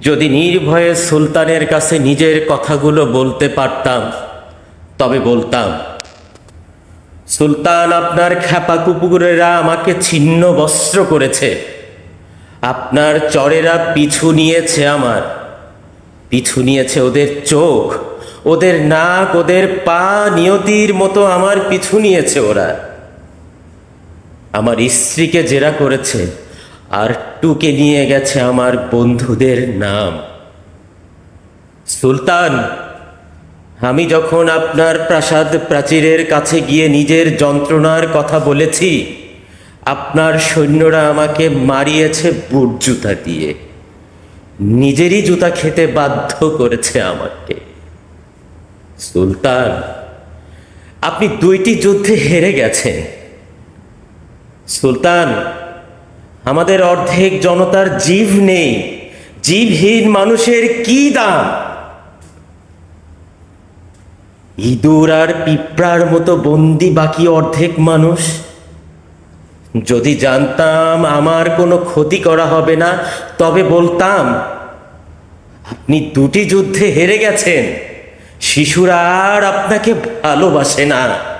যদি নির্ভয়ে সুলতানের কাছে নিজের কথাগুলো বলতে পারতাম, তবে বলতাম, সুলতান, আপনার খ্যাপা কুকুরেরা আমাকে ছিন্ন বস্ত্র করেছে। আপনার চরেরা পিছু নিয়েছে আমার। পিছু নিয়েছে ওদের চোখ, ওদের নাক, ওদের পা, নিয়তির মতো আমার পিছু নিয়েছে ওরা। আমার স্ত্রীকে জেরা করেছে। আর টুকে নিয়ে গেছে আমার বন্ধুদের নাম। সুলতান, আমি যখন আপনার প্রাসাদ প্রাচীরের কাছে গিয়ে নিজের যন্ত্রণার কথা বলেছি, আপনার সৈন্যরা আমাকে মারিয়েছে বুট জুতা দিয়ে। নিজেরই জুতা খেতে বাধ্য করেছে আমাকে। সুলতান, আপনি দুইটি যুদ্ধে হেরে গেছেন। সুলতান আমাদের অর্ধেক জনতার জীব নেই। জীবহীন মানুষের কি দাম? ইঁদুর আর পিঁপড়ার মতো বন্দি বাকি অর্ধেক মানুষ? যদি জানতাম আমার কোনো ক্ষতি করা হবে না, তবে বলতাম, আপনি দুটি যুদ্ধে হেরে গেছেন। শিশুরা আর আপনাকে ভালোবাসে না।